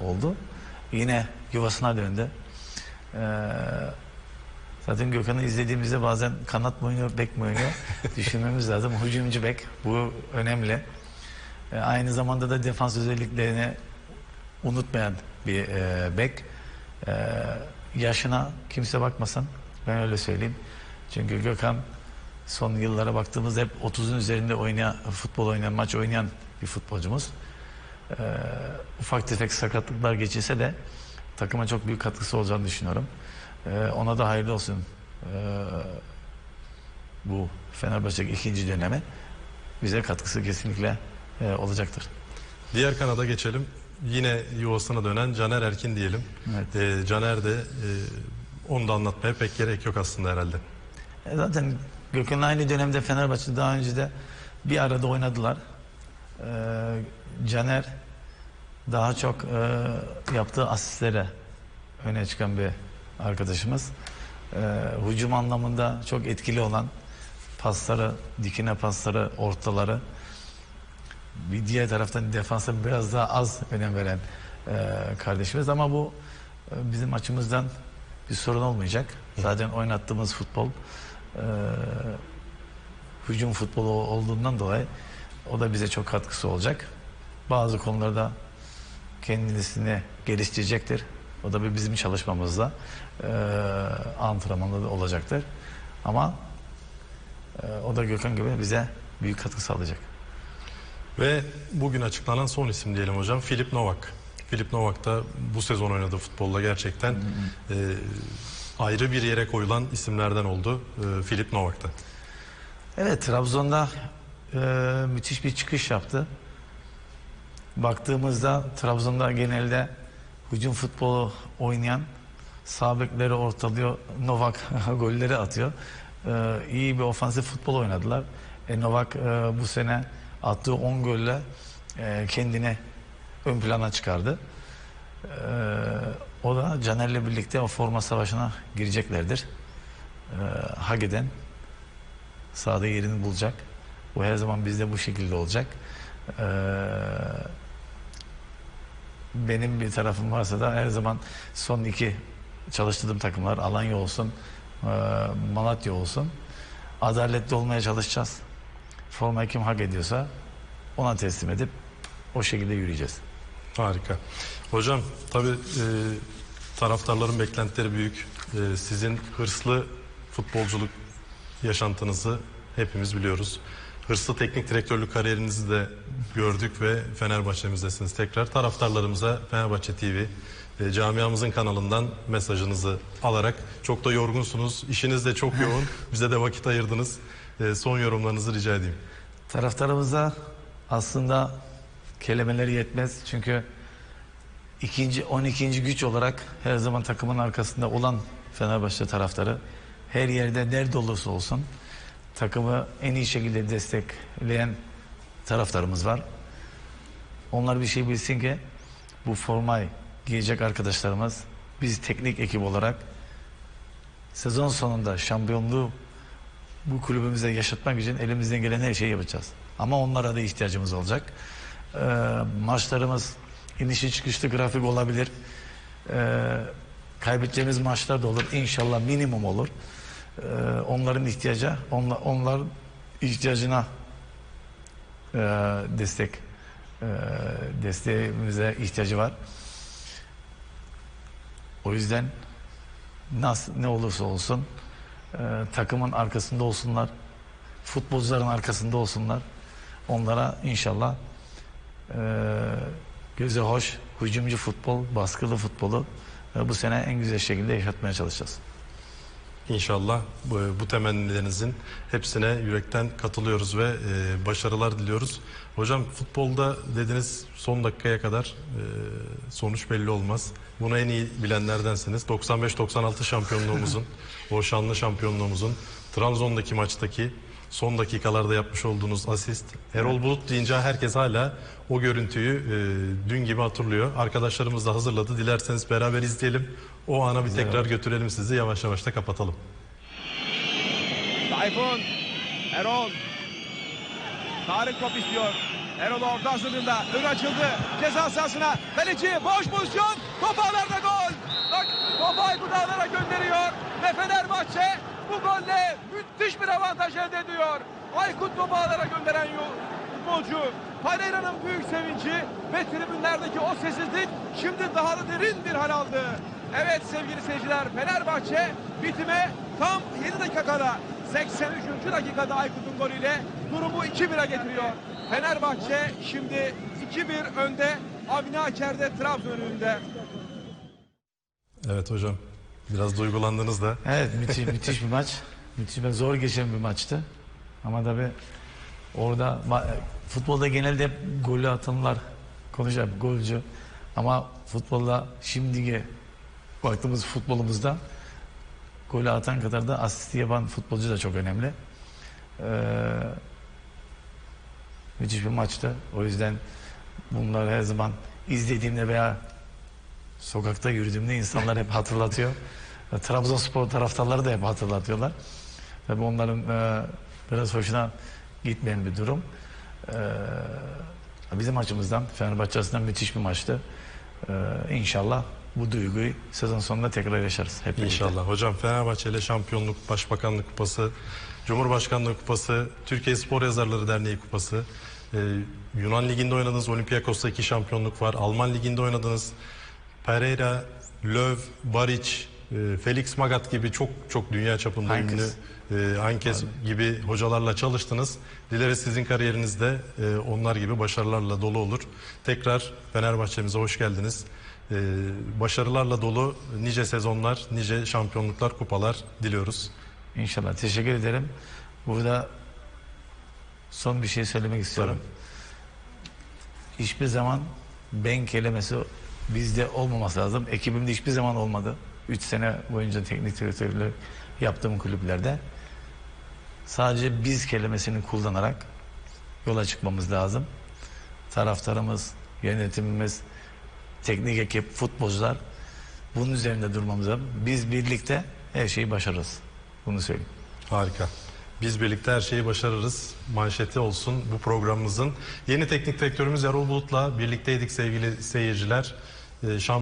oldu. Yine yuvasına döndü. Ee, zaten Gökhan'ı izlediğimizde bazen kanat mı oynuyor, bek mi oynuyor düşünmemiz lazım. Hücumcu bek bu önemli. Ee, aynı zamanda da defans özelliklerini unutmayan bir e, bek. Ee, yaşına kimse bakmasın. Ben öyle söyleyeyim. Çünkü Gökhan son yıllara baktığımızda hep 30'un üzerinde oynayan, futbol oynayan, maç oynayan bir futbolcumuz. Ee, ufak tefek sakatlıklar geçirse de takıma çok büyük katkısı olacağını düşünüyorum. Ee, ona da hayırlı olsun. Ee, bu Fenerbahçe ikinci dönemi bize katkısı kesinlikle e, olacaktır. Diğer kanada geçelim. Yine yuvasına dönen Caner Erkin diyelim. Evet. Ee, Caner de e, onu da anlatmaya pek gerek yok aslında herhalde. E, Zaten Gökhan'la aynı dönemde Fenerbahçe daha önce de bir arada oynadılar. Ee, Caner daha çok e, yaptığı asistlere öne çıkan bir arkadaşımız. Ee, hücum anlamında çok etkili olan pasları, dikine pasları, ortaları bir diğer taraftan defansa biraz daha az önem veren e, kardeşimiz ama bu e, bizim açımızdan bir sorun olmayacak. Zaten oynattığımız futbol e, hücum futbolu olduğundan dolayı o da bize çok katkısı olacak. Bazı konularda kendisini geliştirecektir. O da bir bizim çalışmamızda e, antrenmanda da olacaktır. Ama e, o da Gökhan gibi bize büyük katkı sağlayacak. Ve bugün açıklanan son isim diyelim hocam Filip Novak. Filip Novak da bu sezon oynadığı futbolda gerçekten e, ayrı bir yere koyulan isimlerden oldu e, Filip Novak'ta. Evet Trabzon'da e, müthiş bir çıkış yaptı. Baktığımızda Trabzon'da genelde hücum futbolu oynayan sağ bekleri ortalıyor. Novak golleri atıyor. E, iyi bir ofansif futbol oynadılar. E, Novak e, bu sene attığı 10 golle e, kendini ön plana çıkardı. E, o da Caner'le birlikte o forma savaşına gireceklerdir. E, Hage'den sahada yerini bulacak. Bu her zaman bizde bu şekilde olacak. Ee, benim bir tarafım varsa da her zaman son iki çalıştırdığım takımlar Alanya olsun, e, Malatya olsun. Adaletli olmaya çalışacağız. Formayı kim hak ediyorsa ona teslim edip o şekilde yürüyeceğiz. Harika. Hocam tabii e, taraftarların beklentileri büyük. E, sizin hırslı futbolculuk yaşantınızı hepimiz biliyoruz. Hırslı teknik direktörlük kariyerinizi de gördük ve Fenerbahçe'mizdesiniz tekrar. Taraftarlarımıza Fenerbahçe TV e, camiamızın kanalından mesajınızı alarak çok da yorgunsunuz. İşiniz de çok yoğun. Bize de vakit ayırdınız. E, son yorumlarınızı rica edeyim. Taraftarımıza aslında kelimeleri yetmez. Çünkü ikinci 12. güç olarak her zaman takımın arkasında olan Fenerbahçe taraftarı her yerde nerede olursa olsun takımı en iyi şekilde destekleyen taraftarımız var. Onlar bir şey bilsin ki bu formayı giyecek arkadaşlarımız biz teknik ekip olarak sezon sonunda şampiyonluğu bu kulübümüze yaşatmak için elimizden gelen her şeyi yapacağız. Ama onlara da ihtiyacımız olacak. Ee, maçlarımız inişi çıkışlı grafik olabilir. Ee, kaybedeceğimiz maçlar da olur. İnşallah minimum olur. Ee, onların ihtiyaca, onlar, onlar ihtiyacına e, destek e, desteğimize ihtiyacı var. O yüzden nasıl ne olursa olsun e, takımın arkasında olsunlar. Futbolcuların arkasında olsunlar. Onlara inşallah e, göze hoş, hücumcu futbol, baskılı futbolu e, bu sene en güzel şekilde yaşatmaya çalışacağız. İnşallah bu, bu temennilerinizin hepsine yürekten katılıyoruz ve e, başarılar diliyoruz. Hocam futbolda dediniz son dakikaya kadar e, sonuç belli olmaz. Bunu en iyi bilenlerdensiniz. 95-96 şampiyonluğumuzun, o şanlı şampiyonluğumuzun Trabzon'daki maçtaki son dakikalarda yapmış olduğunuz asist. Erol Bulut deyince herkes hala o görüntüyü e, dün gibi hatırlıyor. Arkadaşlarımız da hazırladı. Dilerseniz beraber izleyelim. O ana bir tekrar götürelim sizi. Yavaş yavaş da kapatalım. Tayfun, Erol. Tarık top istiyor. Erol orta hazırlığında. Ön açıldı. Ceza sahasına. Kaleci boş pozisyon. Top ağlarda gol. Bak top Aykut ağlara gönderiyor. Ve Fenerbahçe bu golle müthiş bir avantaj elde ediyor. Aykut topu ağlara gönderen yol futbolcu. Pereira'nın büyük sevinci ve tribünlerdeki o sessizlik şimdi daha da derin bir hal aldı. Evet sevgili seyirciler Fenerbahçe bitime tam 7 dakika kala 83. dakikada Aykut'un golüyle durumu 2-1'e getiriyor. Fenerbahçe şimdi 2-1 önde Avni Aker'de Trabzon önünde. Evet hocam. Biraz duygulandınız da. Evet müthiş, müthiş bir maç. Müthiş ve zor geçen bir maçtı. Ama tabii orada futbolda genelde hep golü atanlar konuşar golcü. Ama futbolda şimdiki baktığımız futbolumuzda golü atan kadar da asist yapan futbolcu da çok önemli. Ee, müthiş bir maçtı. O yüzden bunları her zaman izlediğimde veya sokakta yürüdüğümde insanlar hep hatırlatıyor. Trabzonspor taraftarları da hep hatırlatıyorlar. Tabii onların e, biraz hoşuna gitmeyen bir durum. E, bizim açımızdan Fenerbahçe açısından müthiş bir maçtı. E, inşallah bu duyguyu sezon sonunda tekrar yaşarız. Hep. İnşallah. Hocam Fenerbahçe ile şampiyonluk, başbakanlık kupası, Cumhurbaşkanlığı kupası, Türkiye Spor Yazarları Derneği kupası, e, Yunan Ligi'nde oynadığınız Olympiakos'ta iki şampiyonluk var. Alman Ligi'nde oynadınız. Pereira, Löw, Baric, e, Felix Magath gibi çok çok dünya çapında ünlü e, Heinkes gibi hocalarla çalıştınız. Dileriz sizin kariyerinizde e, onlar gibi başarılarla dolu olur. Tekrar Fenerbahçe'mize hoş geldiniz. E, başarılarla dolu nice sezonlar, nice şampiyonluklar, kupalar diliyoruz. İnşallah. Teşekkür ederim. Burada son bir şey söylemek istiyorum. Hiçbir zaman ben kelimesi bizde olmaması lazım. Ekibimde hiçbir zaman olmadı. 3 sene boyunca teknik direktörlük yaptığım kulüplerde. Sadece biz kelimesini kullanarak yola çıkmamız lazım. Taraftarımız, yönetimimiz, teknik ekip, futbolcular bunun üzerinde durmamız lazım. Biz birlikte her şeyi başarırız. Bunu söyleyeyim. Harika. Biz birlikte her şeyi başarırız. Manşeti olsun bu programımızın. Yeni teknik direktörümüz Erol Bulut'la birlikteydik sevgili seyirciler. Ee, şamp-